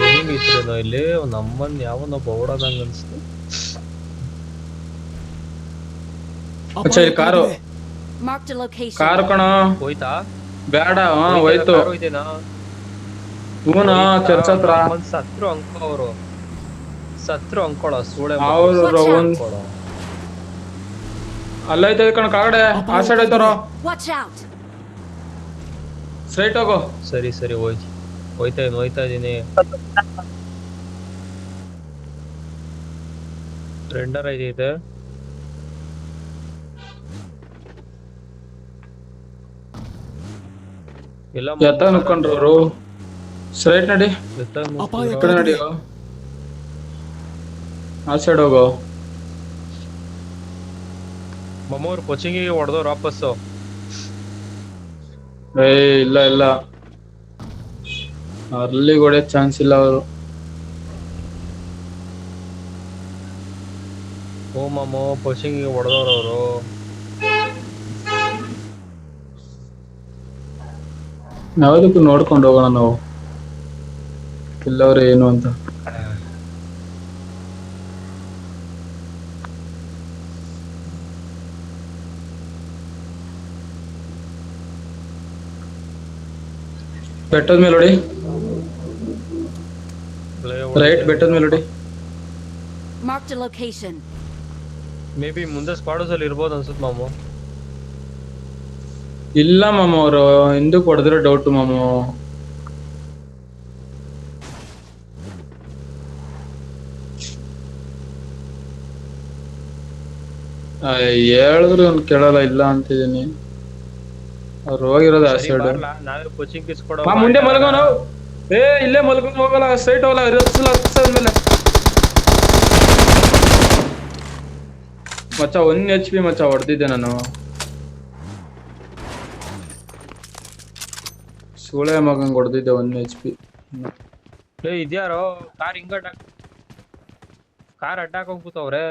ಏನಿಂಗ್ ಇತ್ರೇನೋ ಇಲ್ಲಿ ನಮ್ಮನ್ ಯಾವನ ಬೌಡದಂಗ ಅನ್ಸ್ತು. ಅಚ್ಚಾ ಇಲ್ಲಿ ಕಾರು. ಕಾರ್. ಕಾರು ಕಣ. ಹೋಯ್ತಾ? ಬೇಡ ಹಾ ಹೋಯ್ತು ಹೂನಾ ಚರ್ಚ್ ಹತ್ರ. ನಮ್ಮನ್ ಸತ್ರು ಅಂಕೋ ಅವರು. ಸತ್ರು ಅಂಕೋಳ ಸೂಳೆ ಅವರು. ಒಂದ್ ಅಲ್ಲೈತೆ ಕಣ ಕಾಗಡೆ. ಆ ಸೈಡ್ ಐತಾರ ಸ್ಟ್ರೈಟ್ ಹೋಗು. ಸರಿ ಸರಿ ಹೋಯ್ತು. ಹೋಯ್ತಾ ಇದೀನಿ ಹೋಯ್ತಾ ಇದೀನಿ ರೆಂಡರ್ ಐತೆ ಎಲ್ಲ ಎತ್ತ ನುಕ್ಕೊಂಡ್ರು ಅವರು ಸ್ಟ್ರೈಟ್ ನಡಿ. ಈ ಕಡೆ ನಡಿ ಆ ಸೈಡ್ ಹೋಗು. ಮಮ್ಮವ್ರು ಕೋಚಿಂಗಿಗೆ ಹೊಡೆದವ್ರು ವಾಪಸ್ಸು. ಏ ಇಲ್ಲ ಇಲ್ಲ. ಅಲ್ಲಿಗೆ ಹೊಡೆಯಕ್ ಚಾನ್ಸ್ ಇಲ್ಲ ಅವರು. ಓ ಮಮ್ಮ ಕೋಚಿಂಗಿಗೆ ಹೊಡೆದವ್ರು ಅವರು. ಯಾವ್ದಕ್ಕೂ ನೋಡ್ಕೊಂಡು ಹೋಗೋಣ ನಾವು. ಇಲ್ಲವ್ರೆ ಏನು ಅಂತ. ಬೆಟ್ಟದ ಮೇಲೆ ಹೊಡಿ. ರೈಟ್ ಬೆಟ್ಟದ ಮೇಲೆ ನೋಡಿ ಮಾರ್ಕ್ ಲೊಕೇಶನ್ ಮೇ ಬಿ ಮುಂದೆ ಸ್ಪಾಡೋಸ್ ಅಲ್ಲಿ ಇರಬಹುದು ಅನ್ಸುತ್ತೆ ಮಾಮು ಇಲ್ಲ ಮಾಮು ಅವರು ಹಿಂದಕ್ಕೆ ಹೊಡೆದ್ರೆ ಡೌಟ್ ಮಾಮ ಹೇಳಿದ್ರು ಅವ್ನು ಕೇಳಲ್ಲ ಇಲ್ಲ ಅಂತಿದ್ದೀನಿ. ಅವ್ರು ಹೋಗಿರೋದು ಆ ಸೈಡ್ ನಾವೇ ಕೋಚಿಂಗ್ ಫೀಸ್ ಕೊಡೋ ಬಾ ಮುಂದೆ ಮಲಗೋ ನಾವು. ಏ, ಇಲ್ಲೇ ಮಲ್ಕೊಂಡು ಹೋಗಲ್ಲ ಸ್ಟ್ರೈಟ್ ಹೋಗಲ್ಲ ರತ್ಸದ ಮೇಲೆ ಮಚ್ಚ ಒನ್ ಎಚ್ ಪಿ ಮಚ್ಚ ಹೊಡೆದಿದ್ದೆ ನಾನು. ಸೂಳೆ ಮಗಂಗ್ ಹೊಡೆದಿದ್ದೆ ಒನ್ ಎಚ್ ಪಿ ಏ, ಇದ್ಯಾರೋ? ಕಾರ್ ಹಿಂಗ ಕಾರ್ ಅಡ್ಡಾಕ್ ಹೋಗ್ಬಿಟ್ಟವ್ರೆ.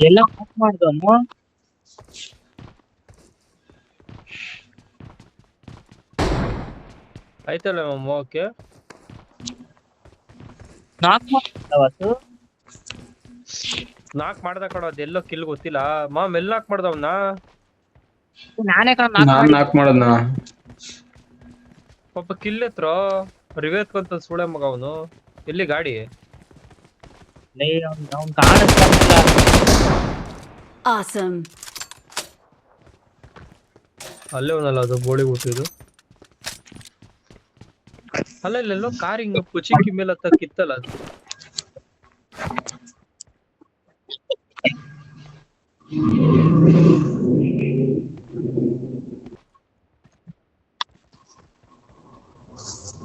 ಎಲ್ಲ ಆಫ್ ಮಾಡ್ದವನು? ಆಯ್ತಲ್ಲ ಮಮ್ಮ ಓಕೆ ನಾಕ್ ಮಾಡ್ದ ಅವತ್ತು? ನಾಕ್ ಮಾಡ್ದ ಕಣ ಅದೆಲ್ಲೋ ಕಿಲ್ ಗೊತ್ತಿಲ್ಲ. ಮಾಮ್ ಎಲ್ಲ ನಾಕ್ ಮಾಡ್ದವ್ನ ನಾನೇ ಕಣ ನಾಕ್ ನಾನ್ ನಾಕ್ ಮಾಡದ್ನ? ಪಾಪ ಕಿಲ್ ಹತ್ರ ರಿವೇತ್ಕೊಂತ ಸುಳೆ ಮಗ ಅವನು. ಎಲ್ಲಿ ಗಾಡಿ? ಅವ್ನ್ ಕಾಣಿಸ್ತಾ Awesome. ಅಲ್ಲೇ ಒಂದಲ್ಲ ಅದು ಬೋಳಿ ಹುಟ್ಟಿದ್ದು ಅಲ್ಲ ಇಲ್ಲೆಲ್ಲೋ ಕಾರ್ ಹಿಂಗ ಕುಚಿಂಕಿ ಮೇಲೆ ಹತ್ತ ಕಿತ್ತಲ್ಲ ಅದು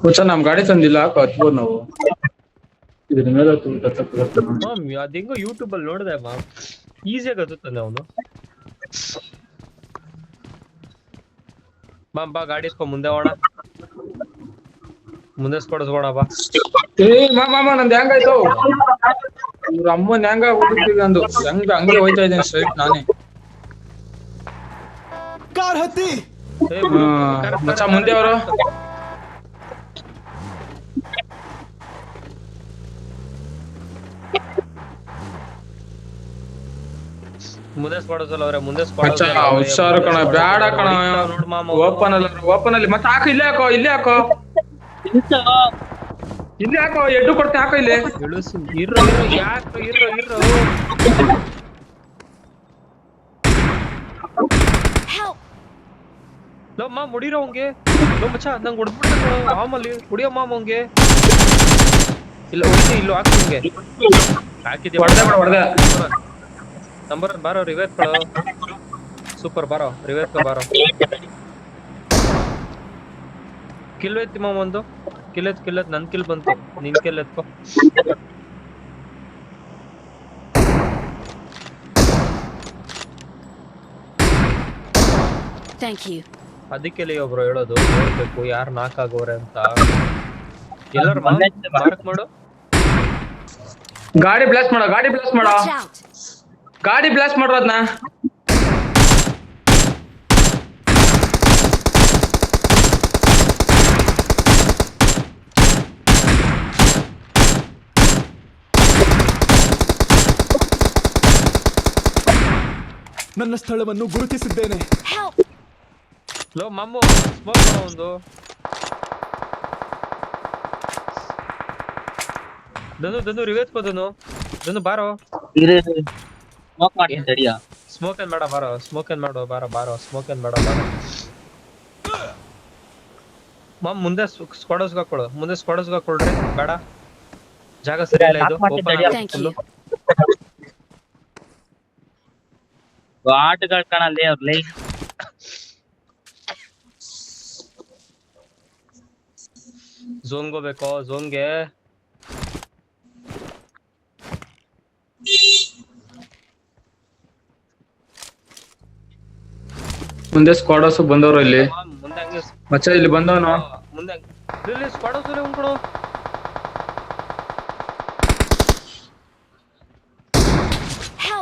ಹುಚ್ಚ ನಮ್ ಗಾಡಿ ತಂದಿಲ್ಲ ಹಾಕು ಹತ್ಬೋದು ನಾವು ಇದ್ರ ಮೇಲೆ. ಮಾಮ್ ಅದ್ ಹೆಂಗೋ ಯೂಟ್ಯೂಬ್ ಅಲ್ಲಿ ನೋಡಿದೆ ಮಾಮ್ ಈಸಿಯಾಗಿ ಹತ್ತುತ್ತಾನೆ ಅವನು ಬಾ ಬಾ ಗಾಡಿ ಇಸ್ಕೊ ಮುಂದೆ ಹೋಣ ಮುಂದೆ ಸ್ಕೊಡಿಸ್ಕೋಣ ಬಾ. ಏ ಮಾಮ ಮಾ ನಂದು ಹೆಂಗಾಯ್ತು ಇವ್ರ ಅಮ್ಮನ್ ಹೆಂಗ ಹುಡುಕ್ತಿದೆ ಅಂದು ಹೆಂಗ ಹಂಗೆ ಹೋಯ್ತಾ ಇದ್ದೀನಿ ಸ್ಟ್ರೈಟ್ ನಾನೇ. ಏ, ಹಾ, ಮಚ್ಚ ಮುಂದೆ ಅವರು. ಮುಂದೆ ಸ್ಕೊಡಿಸಲ್ಲ ಅವ್ರೆ ಮುಂದೆ ಮಚ್ಚ ಹುಷಾರು ಕಣ ಬ್ಯಾಡ ಕಣ ನೋಡ್ ಮಾಮ ಓಪನ್ ಅಲ್ಲಿ ಓಪನ್ ಅಲ್ಲಿ ಮತ್ತೆ ಹಾಕು ಇಲ್ಲೇ ಹಾಕೋ ಇಲ್ಲೇ ಹಾಕೋ. ಇಲ್ಲೇ ಹಾಕೋ ಎಡ್ಡು ಕೊಡ್ತೆ ಹಾಕೋ ಇಲ್ಲಿ. ಇಳಿಸು ಇರೋ ಇರೋ ಯಾಕೆ ಇರೋ ಇರೋ Help! ಲೋ ಮಾಮ್ ಹೊಡಿರೋ ಅವಂಗೆ ಲೋ ಮಚ್ಚ ನಂಗೆ ಹೊಡ್ಬಿಡ್ತ ಮಾಮಲ್ಲಿ. ಹೊಡಿಯೋ ಮಾಮ ಅವಂಗೆ ಇಲ್ಲ ಹೊಡಿಸಿ ಇಲ್ಲೋ ಹಾಕಿ ಹಂಗೆ. ಹಾಕಿದ್ದೆ ಹೊಡೆದ. ಹೊಡ್ದೆ. ನಂಬರ್ ಬಾರೋ ರಿವೇತ್ ಕೊಡು. ಸೂಪರ್ ಬಾರೋ ರಿವೇತ್ ಬಾರೋ. ಕಿಲ್ ಐತಿ ಮಾಮ ಒಂದು. ಕಿಲ್ ಎತ್ ಕಿಲ್ ಕಿಲ್ ಬಂತು. ನಿನ್ ಕಿಲ್ ಎತ್ಕೋ. Thank you. ಅದಕ್ಕೆ ಒಬ್ರು ಹೇಳೋದು ನೋಡ್ಬೇಕು ಯಾರು ನಾಕ್ ಆಗೋರೆ ಅಂತ. ಎಲ್ಲರೂ ಮಾರ್ಕ್ ಮಾಡು. ಗಾಡಿ ಬ್ಲಾಸ್ಟ್ ಮಾಡೋ ಗಾಡಿ ಬ್ಲಾಸ್ಟ್ ಮಾಡೋ! ಗಾಡಿ ಬ್ಲಾಸ್ಟ್ ಮಾಡ್ರೋ ಅದನ್ನ ನನ್ನ ಸ್ಥಳವನ್ನು ಗುರುತಿಸಿದ್ದೇನೆ! ಲೋ ಮಮ್ಮು ಸ್ಮೋಕ್ ಒಂದು. ಧನು ಧನು ರಿವೇತ್ಕೋ ಧನು. ಧನು ಬಾರೋ. ಇರು ಸ್ಮೋಕ್ ಮಾಡ್ತೀನಿ ತಡಿಯ ಸ್ಮೋಕ್ ಏನ್ ಬೇಡ ಬಾರೋ ಸ್ಮೋಕ್ ಏನ್ ಮಾಡು ಬಾರೋ ಬಾರೋ ಸ್ಮೋಕ್ ಏನ್ ಬೇಡ ಬಾರೋ ಮಮ್ ಮುಂದೆ ಸ್ಕ್ವಾಡೋಸ್ಗೆ ಹಾಕೊಳ್ಳು ಮುಂದೆ ಸ್ಕ್ವಾಡೋಸ್ಗೆ ಹಾಕೊಳ್ರಿ ಬೇಡ ಜಾಗ ಸರಿ ಇಲ್ಲ ಇದು Lock ಮಾಡ್ತೀನಿ open ತಡಿ. ಆಗಿದೆ Thank full. you. ಆಟಗಳು ಕಾಣಲ್ಲ ಅವ್ರ ಲೈ ಝೋನ್ಗೆ ಹೋಗ್ಬೇಕು ಝೋನ್ಗೆ ಮುಂದೆ ಸ್ಕ್ವಾಡರ್ಸ್ ಬಂದವ್ರು ಇಲ್ಲಿ. ಮಚ್ಚ ಇಲ್ಲಿ ಬಂದವನು!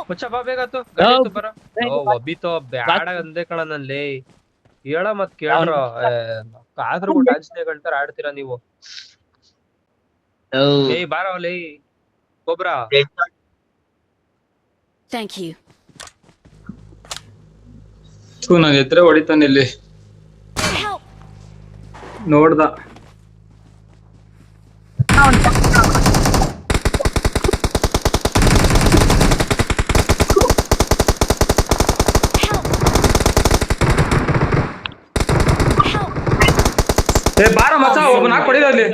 ಮುಚ್ಚ ಬಾ ಬೇಗತ್ತು ಹೌದು. ಬರ. ಬೇಗ ತೋ ಬ್ಯಾಡ ಅಂದೆ ಕಣನಲ್ಲಿ ಹೇಳ ಮತ್ ಕೇಳ್ರ ಆದ್ರೂ ಡಾನ್ಸ್ ಗಂಟಾರ ಆಡ್ತೀರಾ ನೀವು? ಏಯ್ ಬಾರ ಲೇ. ಗೊಬ್ರ. Thank you. ಥೂ ನಾನು ಎದ್ರೆ ಹೊಡಿತಾನೆ ಇಲ್ಲಿ! ನೋಡ್ದ! ಏ ಬಾರ ಮಚ್ಚ ಒಬ್ಬ ನಾಕ್ ಹೊಡಿದ ಅಲ್ಲಿ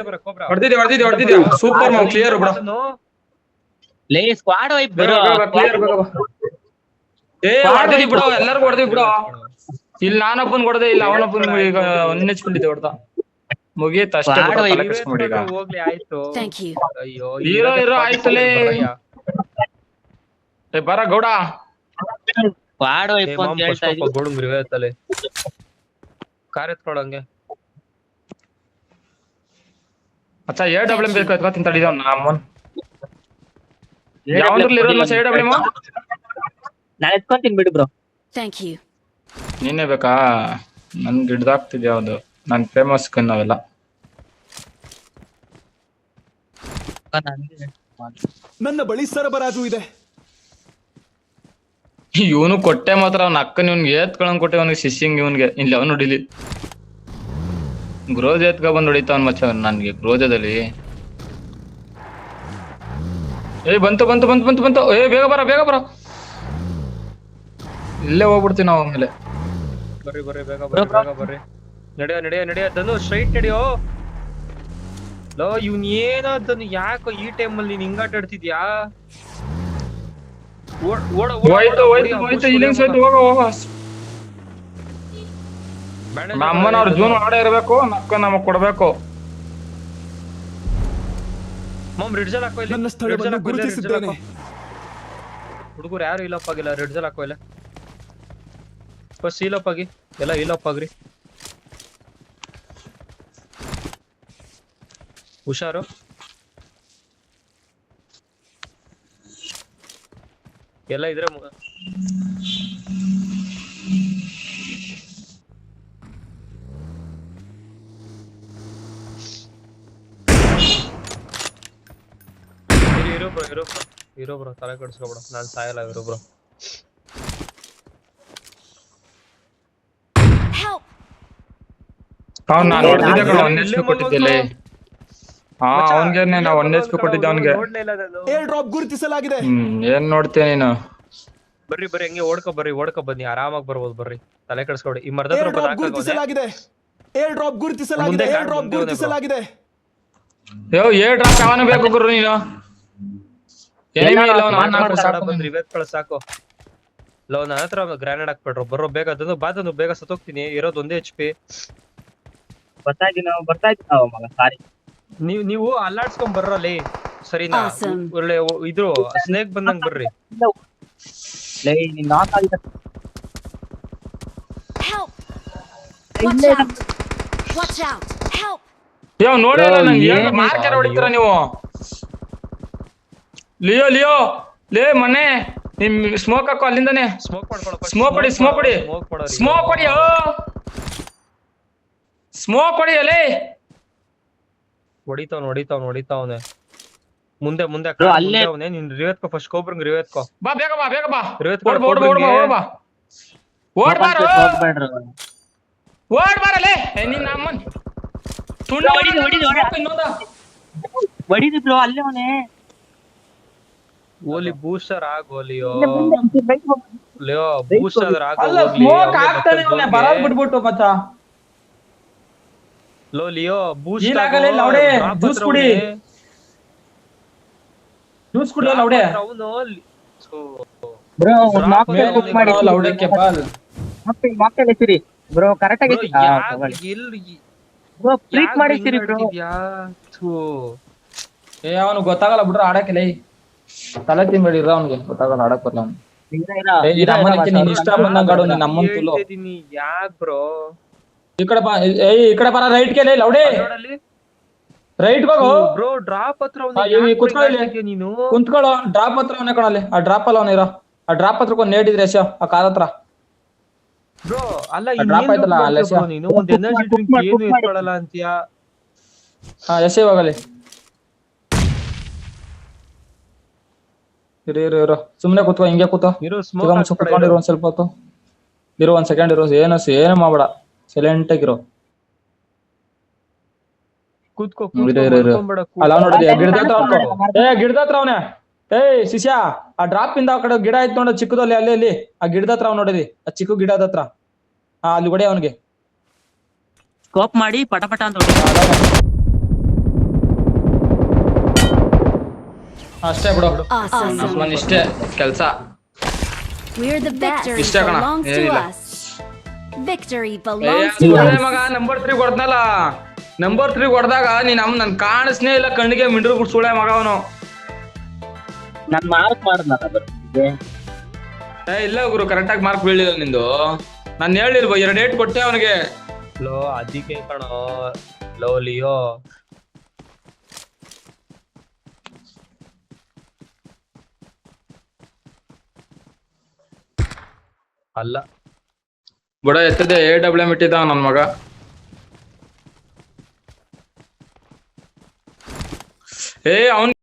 ಹೊಡ್ದಿದ್ದೆ ಹೊಡ್ದಿದ್ದೆ ಹೊಡ್ದಿದ್ದೆ ಸೂಪರ್ ಮಾವ್ ಕ್ಲಿಯರ್ ಬಿಡ ಲೇ ಸ್ಕ್ವಾಡ್ ವೈಪ್ ಕ್ಲಿಯರ್. ಏ ಹೊಡೆದಿ ಬಿಡು ಎಲ್ಲರಿಗೂ ಹೊಡೆದಿ ಬಿಡು. ಇಲ್ಲಿ ನಾನಪ್ಪನ್ ಹೊಡೆದೆ ಇಲ್ಲ ಅವನಪ್ಪನ್ ಈಗ ನೆಚ್ಕೊಂಡಿದ್ದೆ ಹೊಡ್ದ. ಮುಗಿಯತ್ ಅಷ್ಟೇ ಹೋಗ್ಲಿ ಆಯ್ತು. ಅಯ್ಯೋ ಹೀರೋ ಹೀರೋ ಆಯ್ತಲೇ. ಏ ಬರ ಗೌಡ. ಕಾರ್ಯತ್ಕೊಳ್ಳಂಗೆ ಕಾರ್ ಎತ್ಕೊಳಂಗೆ ಅಚ್ಚ ಎ ಡಬ್ಲ್ಯೂ ಬೇಕು ಅಥವಾ ತಿಂತಾಡಿದ ನಮ್ಮನ್ ಯಾವಂದ್ರಲ್ಲಿ ಇರೋದ್ ಎ ಡಬ್ಲ್ಯೂ ಎಂ? ನಾನು ಎತ್ಕೊಂತೀನಿ ಬಿಡು ಬ್ರೋ ಥ್ಯಾಂಕ್ ಯು ನೀನೇ ಬೇಕಾ? ನನ್ ಹಿಡ್ದಾಗ್ತಿದ್ಯಾ ಅದು ನನ್ ಫೇಮಸ್ ಕನ್ ಅವೆಲ್ಲ ನನ್ನ ಬಳಿ ಸರಬರಾಜು ಇದೆ. ಇವನು ಕೊಟ್ಟೆ ಮಾತ್ರ ಅವ್ನ ಅಕ್ಕನ ಇವ್ನಿಗೆ ಏತ್ಕೊಳಂಗ್ ಕೊಟ್ಟೆ ಅವ್ನಿಗೆ ಶಿಷ್ಯಂಗ್ ಇವನ್ಗೆ. ಇಲ್ಲಿ ಅವನು ಹೊಡಿಲಿ ಗ್ರೋಜ್ ಎತ್ಕ ಬಂದ್ ಹೊಡಿತಾವನ್ ಮಚ್ಚ ನನ್ಗೆ ಗ್ರೋಜದಲ್ಲಿ ಏ ಬಂತು ಬಂತು ಬಂತು ಬಂತು ಬಂತು. ಏ ಬೇಗ ಬರ ಬೇಗ ಬರ. ಇಲ್ಲೇ ಹೋಗ್ಬಿಡ್ತೀವಿ ನಾವು ಆಮೇಲೆ. ಬರ್ರಿ ಬರ್ರಿ ಬೇಗ ಬರ್ರಿ ಬೇಗ ಬರ್ರಿ. ನಡೆಯೋ ನಡೆಯೋ ನಡೆಯೋ ಧನು ಸ್ಟ್ರೈಟ್ ನಡೆಯೋ. ಲೋ ಇವ್ನ್ ತನು ಯಾಕೋ ಈ ಟೈಮ್ ಅಲ್ಲಿ ನೀನ್ ಹಿಂಗಾಟ ಆಡ್ತಿದ್ಯಾ? ಓಡ್ ಓಡ ಹೋಯ್ತು ಹೋಯ್ತು ಹೋಯ್ತು ಇಲ್ಲಿಂಗ್ ಹೋಗ ಹೋಗ. ಜೂನ್ ಆಡ ಇರ್ಬೇಕು ನಕ್ಕ ನಮಗ್ ಕೊಡ್ಬೇಕು. ಮಮ್ ರಿಡ್ಜಲ್ ಹಾಕೋ ಇಲ್ಲಿ. ರಿಡ್ಜಲ್ ಹಾಕೋ. ಹುಡುಗರು ಯಾರು ಇಲ್ಲಪ್ಪ ಆಗಿಲ್ಲ ರಿಡ್ಜಲ್ ಹಾಕೋ ಇಲ್ಲ. ಫಸ್ಟ್ ಇಲ್ಲಪ್ಪ ಆಗಿ. ಎಲ್ಲ ಇಲ್ಲಪ್ಪ ಆಗ್ರಿ. ಹುಷಾರು. ಎಲ್ಲ ಇದ್ರೆ ಇರು ಬ್ರೋ, ಇರೋ ಬ್ರೋ. ಇರೋ ಬ್ರೋ, ತಲೆ ಕಡಿಸ್ಕೊಬಿಡ. ನಾನ್ ಸಾಯಲ್ಲ ಇರೋ ಬ್ರೋ Help! ಅವ್ನ್ ನಾನ್ ಹೊಡೆದಿದ್ದೆ ಕಣ ಒನ್ ಎಚ್ ಇಲ್ಲೇ ಪಿ ಕೊಟ್ಟಿದ್ದೆ ಹಾ ಅವನ್ಗೆ ನಾನು ಇಲ್ಲೇ ಒನ್ ಎಚ್ ಪಿ ಕೊಟ್ಟಿದ್ದೆ ಅವನ್ಗೆ. ನೋಡ್ಲೇ ಇಲ್ಲ ನಾನು. ಏರ್ ಡ್ರಾಪ್ ಗುರುತಿಸಲಾಗಿದೆ. ಹ್ಮ್ ಏನ್ ನೋಡ್ತೀಯ ನೀನು? ಬರ್ರಿ ಬರ್ರಿ ಹಂಗೆ ಓಡ್ಕೊ ಬರ್ರಿ ಓಡ್ಕೊ ಬನ್ನಿ ಆರಾಮಾಗಿ ಬರ್ಬೋದು ಬರ್ರಿ. ತಲೆ ಕೆಡಿಸ್ಕೊಡಿ ಈ ಮರದ ಏರ್ ಡ್ರಾಪ್. ಗುರುತಿಸಲಾಗಿದೆ. ಏರ್ ಡ್ರಾಪ್ ಗುರುತಿಸಲಾಗಿದೆ. ಏರ್ ಡ್ರಾಪ್ ಗುರುತಿಸಲಾಗಿದೆ. ಯೋ ಡ್ರಾಪ್ ಬೇಕು ಗುರು ನೀನು? ಇಲ್ಲ ಸಾಕು. ಬಂದ್ರಿ ವೇತ್ ಕಳ್ಸ್ ಸಾಕು. ಲವ್ ನನ್ನ ಹತ್ರ ಗ್ರಾನೇಡ್ ಹಾಕ್ಬಿಡ್ರು. ಬರೋ ಬೇಗ ಅದನ್ನು ಬಾದನ್ನು ಬೇಗ ಸತ್ತೋಗ್ತೀನಿ. ಇರೋದು ಒಂದೇ ಎಚ್ ಪಿ ಬರ್ತಾ ಇದ್ದೀನಿ ನಾವು ಬರ್ತಾ ಮಗ ಸಾರಿ. ನೀವ್ ನೀವು ಅಲ್ಲಾಡ್ಸ್ಕೊಂಡ್ ಬರ್ರಲ್ಲಿ ಸರಿನಾ? Awesome. ಒಳ್ಳೆ ಒ- ಇದ್ರು ಸ್ನೇಕ್ ಬಂದಂಗ್ ಬರ್ರಿ. ಲೇ ನೀನ್ ನಾಕ್ ಆಗಿದ್ದ. Help! Watch out! Watch out! Help! ಯೋ ನೋಡಿ ನಂಗೆ. ಏನ್ ಮಾರ್ಕೆಟ್ ಅಯ್ಯೋ. ಹೊಡಿತೀರ ನೀವು? Leo Leo. ಲೇ ಮನೆ ನಿಮ್ ಸ್ಮೋಕ್ ಹಾಕೋ ಅಲ್ಲಿಂದಾನೆ. ಸ್ಮೋಕ್ ಸ್ಮೋಕ್ ಹೊಡಿ ಸ್ಮೋಕ್ ಹೊಡಿ. ಸ್ಮೋಕ್ ಸ್ಮೋಕ್ ಹೊಡಿಯೋ ಸ್ಮೋಕ್ ಹೊಡಿಯಲೇ ಹೊಡಿತಾವ್ ಹೊಡಿತಾವ್ ಹೊಡಿತಾವ್ನೆ ಮುಂದೆ ಮುಂದೆ ಅಲ್ಲೇ- ನಿನ್ ರಿವೇತ್ಕೋ ಫಸ್ಟ್ ಕೋಬ್ರಂಗ್ ರಿವೇತ್ಕೋ ಬಾ ಬೇಗ ಬಾ ಬೇಗ ಬಾ. ರಿವೇತ್ ಓಡ್ ಬಾ ಓಡ್ ಬಾ ಓಡ್ ಬಾ. ಓಡ್ ಬಾ ಓಡ್ ಓಡ್ ಬಾರಲೇ ನಿನ್ನ ಅಮ್ಮನ್ ತುಂಡ ಹೊಡಿ, ಹೊಡಿ, ಹೊಡಿದಿ ಬ್ರೋ ಅಲ್ಲೇ ಅವನೇ. ಓಲಿ ಬೂಸ್ಟರ್ ಆ ಗೋಲಿಯೋ ಲಿಯೋ ಬೂಸ್ಟರ್ ಆದ್ರ ಆಗ ಅಲ್ಲ ಸ್ಮೋಕ್ ಆಗ್ತಾನೆ ಅವನೇ ಬರಲ್ ಬಿಟ್ಬಿಟ್ಟು ಮಚ್ಚ ಲೋ ಲಿಯೋ ಬೂಸ್ಟ್ ಈಗಾಗಲೇ ಲೌಡೆ, ಜ್ಯೂಸ್ ಕುಡಿ. ಜ್ಯೂಸ್ ಕುಡಿ ಲೌಡೆ. ಅವನು ಬ್ರೋ ಮೇಲೆ ಕುಕ್ ಮಾಡಿ ಲೌಡಕ್ಕೆ ಬಾಲ್ ಮಾಕ್ಟೇಲ್ ಎತ್ತಿರಿ ಬ್ರೋ ಕರೆಕ್ಟ್ ಆಗಿ ಎಲ್ಲಿ ಬ್ರೋ ಫ್ರೀಕ್ ಮಾಡಿಸಿರಿ ಬ್ರೋ ಏ ಅವನು ಗೊತ್ತಾಗಲ್ಲ ಬಿಡ್ರ ಆಡಕ್ಕೆ ತಲೆ ತಿನ್ಬೇಡಿರ ಅವ್ನಿಗೆ. ಗೊತ್ತಾಗಲ್ಲ ಆಡಕ್ ಬರಲ್ಲ ಅವ್ನು. ನೀನ್ ಇಷ್ಟ ಬಂದಂಗ ಆಡೋ ನೀನ್ ನಮ್ಮನ್ ತುಲು. ಯಾಕ್ ಬ್ರೋ? ಈ ಕಡೆ ಬಾ ಏ ಈ ಕಡೆ ಬರ ರೈಟ್ಗೆ ಲೇ ಲೌಡೆ. ನೋಡಲ್ಲಿ ರೈಟ್ ಹೋಗು. ಬ್ರೋ ಡ್ರಾಪ್ ಹತ್ರ ಒಂದು ಕುತ್ಕೊಳ್ಳಿ ಕುತ್ಕೊ ಇಲ್ಲಿ. ಅವ್ನು ನೀನು? ಕುಂತ್ಕೊಳ್ಳೋ ಡ್ರಾಪ್ ಹತ್ರ ಅವನೇ ಕಣಲ್ಲಿ ಆ ಡ್ರಾಪ್ ಅಲ್ಲ ಅವನಿರೋ ಆ ಡ್ರಾಪ್ ಹತ್ರ ಒಂದು ನೇಡಿದ್ರೆ ಯಶ ಆ ಕಾರ್ ಹತ್ರ. ಬ್ರೋ ಅಲ್ಲ ಇನ್ನೇನ್ ಆಯ್ತಲ್ಲ, ಅಲ್ಲೇ ನೀನು? ಒಂದು ಎನರ್ಜಿ ಡ್ರಿಂಕ್ ಏನು ಇಟ್ಕೊಳ್ಳಲ್ಲ ಅಂತೀಯಾ? ಹಾ ಯಶ ಇವಾಗಲಿ ಇರು ಇರು ಇರು. ಸುಮ್ನೆ ಕೂತ್ಕೋ ಹಿಂಗೆ ಕೂತೋ ಇರೋ ಸ್ಮೋಕ್ ಕುತ್ಕೊಂಡಿರು ಒಂದ್ ಸ್ವಲ್ಪ ಹೊತ್ತು. ಇರು ಒಂದ್ ಸೆಕೆಂಡ್ ಇರೋ. ಏನು ಏನು ಮಾಡ್ಬೇಡ. ಸೈಲೆಂಟ್ ಆಗಿರೋ. ಕೂತ್ಕೋ ಅಲ್ಲ ಗಿಡದ ಹತ್ರ ಅವ್ನು. ಏ ಗಿಡದ ಹತ್ರ ಅವನೇ. ಏಯ್ ಶಿಷ್ಯ ಆ ಡ್ರಾಪ್ ಇಂದ ಆ ಕಡೆ ಗಿಡ ಐತ್ ನೋಡ ಚಿಕ್ಕದಲ್ಲಿ ಅಲ್ಲಿ ಅಲ್ಲಿ. ಆ ಗಿಡದ ಹತ್ರ ಅವ್ನು ನೋಡಿದಿ ಆ ಚಿಕ್ಕ ಗಿಡದ ಹತ್ರ. ಹಾ ಅಲ್ಲಿ ಹೊಡೆ ಅವನಿಗೆ. ಸ್ಕೋಪ್ ಮಾಡಿ ಪಟ ಪಟ ಅಂತ. ಅಷ್ಟೇ ಬಿಡು. ನಮ್ಮನ್ ಇಷ್ಟೇ ಕೆಲ್ಸ. ಇಷ್ಟೇ ಕಣ, ಏನಿಲ್ಲ. Us. Victory belongs to us. ಮಗ ನಂಬರ್ ತ್ರೀ ಹೊಡ್ದ್ನಲ್ಲ ನಂಬರ್ ತ್ರೀ ಕೊಡ್ದಾಗ ನೀನ್ ನಮ್ ನನ್ ಕಾಣಿಸ್ನೇ ಇಲ್ಲ ಕಣ್ಣಿಗೆ ಮಿಂಡ್ರು ಬಿಟ್ಟು ಸುಳ್ಳೆ ಮಗ ಅವನು. ನಾನ್ ಮಾರ್ಕ್ ಮಾಡ್ದ ಏ ಇಲ್ಲ ಗುರು ಕರೆಕ್ಟ್ ಆಗಿ ಮಾರ್ಕ್ ಬೀಳಿಲ್ಲ ನಿಂದು. ನಾನು ಹೇಳಿಲ್ವ ಎರಡ್ ಡೇಟ್ ಕೊಟ್ಟೆ ಅವನಿಗೆ. ಲೋ ಅದಕ್ಕೆ ಕಣೋ. ಲೋ ಲಿಯೋ. ಅಲ್ಲ. ಬುಡ ಎತ್ತದೆ ಎ ಡಬ್ಲ್ಯೂ ಎಂ ಇಟ್ಟಿದ್ದ ನನ್ ಮಗ. ಏ ಅವ್ನ್